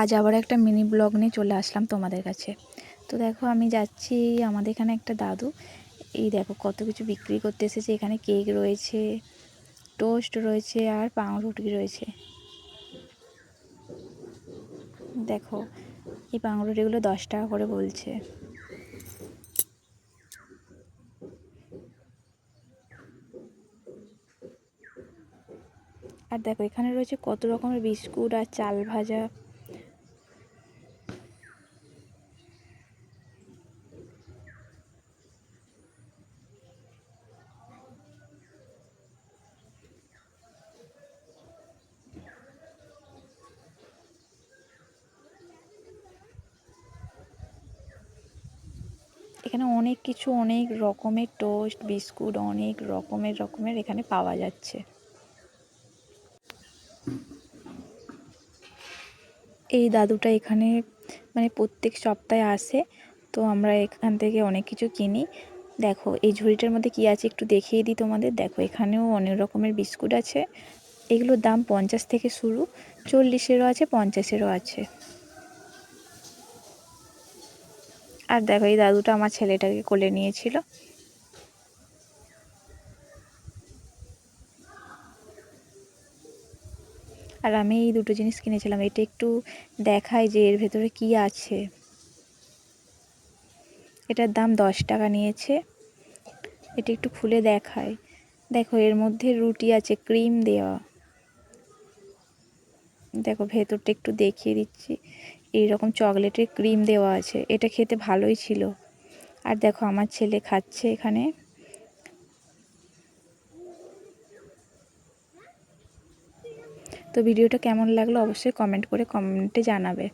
আজ আবার একটা মিনি ব্লগ নিয়ে চলে আসলাম তোমাদের কাছে। তো দেখো আমি যাচ্ছি, আমাদের এখানে একটা দাদু। এই দেখো কত কিছু বিক্রি করতে এসেছে, এখানে কেক রয়েছে, টোস্ট রয়েছে আর পাউরুটি রয়েছে। দেখো, এই পাউরুটিগুলো দশ টাকা করে বলছে। আর দেখো এখানে রয়েছে কত রকমের বিস্কুট আর চাল ভাজা। এখানে অনেক কিছু, অনেক রকমের টোস্ট বিস্কুট অনেক রকমের রকমের এখানে পাওয়া যাচ্ছে। এই দাদুটা এখানে মানে প্রত্যেক সপ্তাহে আসে, তো আমরা এখান থেকে অনেক কিছু কিনি। দেখো, এই ঝুড়িটার মধ্যে কি আছে একটু দেখিয়ে দিই তোমাদের। দেখো, এখানেও অনেক রকমের বিস্কুট আছে। এগুলোর দাম পঞ্চাশ থেকে শুরু, চল্লিশেরও আছে, পঞ্চাশেরও আছে। আর দেখো, এই দাদুটা আমার ছেলেটাকে কোলে নিয়েছিল। আর আমি এই দুটো জিনিস কিনেছিলাম, এটা একটু দেখায় যে এর ভেতরে কি আছে। এটার দাম দশ টাকা নিয়েছে। এটা একটু খুলে দেখায় দেখো, এর মধ্যে রুটি আছে, ক্রিম দেওয়া। দেখো, ভেতরটা একটু দেখিয়ে দিচ্ছি। এইরকম চকলেটের ক্রিম দেওয়া আছে, এটা খেতে ভালোই ছিল। আর দেখো আমার ছেলে খাচ্ছে এখানে। তো ভিডিওটা কেমন লাগল অবশ্যই কমেন্ট করে কমেন্টে জানাবে।